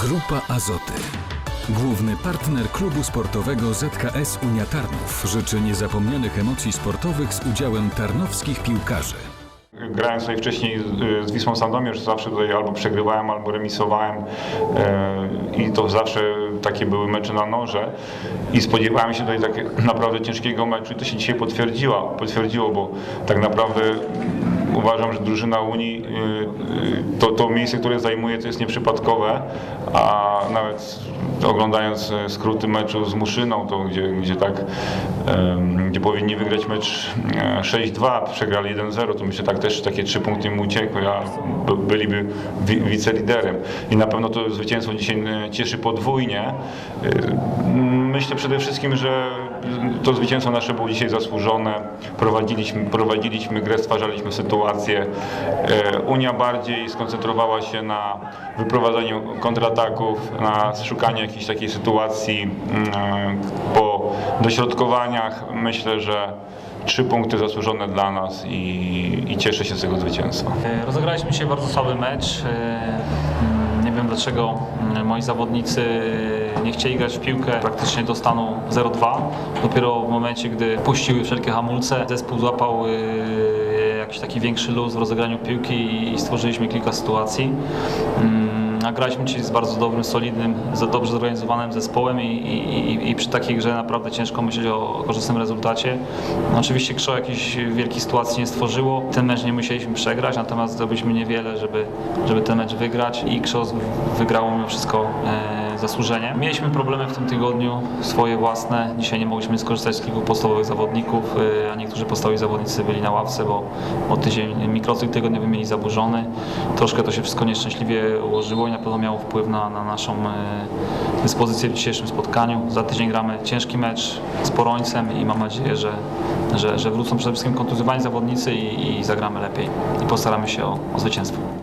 Grupa Azoty. Główny partner klubu sportowego ZKS Unia Tarnów życzy niezapomnianych emocji sportowych z udziałem tarnowskich piłkarzy. Grałem sobie wcześniej z- z Wisłą Sandomierz, zawsze tutaj albo przegrywałem, albo remisowałem e, i to zawsze takie były mecze na noże i spodziewałem się tutaj tak naprawdę ciężkiego meczu i to się dzisiaj potwierdziło, potwierdziło bo tak naprawdę uważam, że drużyna Unii y, y, to, to miejsce, które zajmuje to jest nieprzypadkowe, a nawet oglądając e, skróty meczu z Muszyną, to gdzie, gdzie tak gdzie powinni wygrać mecz e, 6-2, przegrali 1-0, to myślę tak też takie trzy punkty im uciekły, a by- byliby wi- wiceliderem. I na pewno to zwycięstwo dzisiaj e, cieszy podwójnie. E, Myślę przede wszystkim, że to zwycięstwo nasze było dzisiaj zasłużone. Prowadziliśmy, prowadziliśmy grę, stwarzaliśmy sytuację. E, Unia bardziej skoncentrowała się na wyprowadzaniu kontrataków, na szukaniu jakiejś takiej sytuacji mm, po dośrodkowaniach. Myślę, że trzy punkty zasłużone dla nas i, i cieszę się z tego zwycięstwa. E, Rozegraliśmy dzisiaj bardzo słaby mecz. E, mm, Nie wiem dlaczego mm, moi zawodnicy nie chcieli grać w piłkę praktycznie do stanu 0-2. Dopiero w momencie, gdy puściły wszelkie hamulce, zespół złapał e, jakiś taki większy luz w rozegraniu piłki i stworzyliśmy kilka sytuacji. Mm, A graliśmy dzisiaj z bardzo dobrym, solidnym, za dobrze zorganizowanym zespołem i, i, i- przy takiej grze naprawdę ciężko myśleć o korzystnym rezultacie. Oczywiście Krzo jakiejś wielkiej sytuacji nie stworzyło. Ten mecz nie musieliśmy przegrać, natomiast zrobiliśmy niewiele, żeby, żeby ten mecz wygrać i Krzo wygrało mimo wszystko e, zasłużenie. Mieliśmy problemy w tym tygodniu, swoje własne. Dzisiaj nie mogliśmy skorzystać z kilku podstawowych zawodników, e, a niektórzy podstawowi zawodnicy byli na ławce, bo, bo tydzień mikrocykl tygodniowy mieli zaburzony. Troszkę to się wszystko nieszczęśliwie ułożyło na pewno miało wpływ na, na naszą e, dyspozycję w dzisiejszym spotkaniu. Za tydzień gramy ciężki mecz z Porońcem i mam nadzieję, że, że, że wrócą przede wszystkim kontuzjowani zawodnicy i, i zagramy lepiej i postaramy się o, o zwycięstwo.